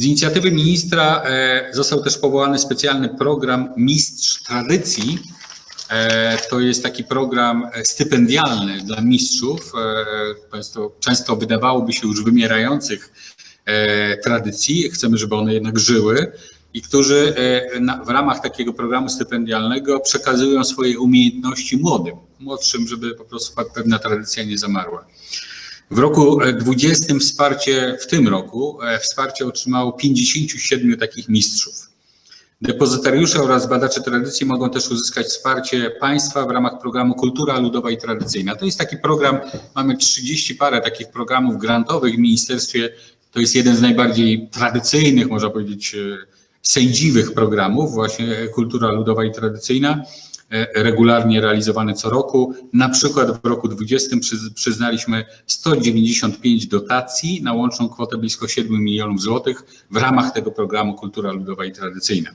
Z inicjatywy ministra e, został też powołany specjalny program Mistrz Tradycji. E, To jest taki program e, stypendialny dla mistrzów, często, często wydawałoby się już wymierających tradycji. Chcemy, żeby one jednak żyły i którzy w ramach takiego programu stypendialnego przekazują swoje umiejętności młodym, młodszym, żeby po prostu pewna tradycja nie zamarła. W roku e, 20 wsparcie, w tym roku, e, wsparcie otrzymało 57 takich mistrzów. Depozytariusze oraz badacze tradycji mogą też uzyskać wsparcie państwa w ramach programu Kultura Ludowa i Tradycyjna. To jest taki program, mamy 30 parę takich programów grantowych w ministerstwie. To jest jeden z najbardziej tradycyjnych, można powiedzieć, e, sędziwych programów, właśnie e, Kultura Ludowa i Tradycyjna, e, regularnie realizowany co roku. Na przykład w roku 20 przyz- przyznaliśmy 195 dotacji na łączną kwotę blisko 7 milionów złotych w ramach tego programu Kultura Ludowa i Tradycyjna.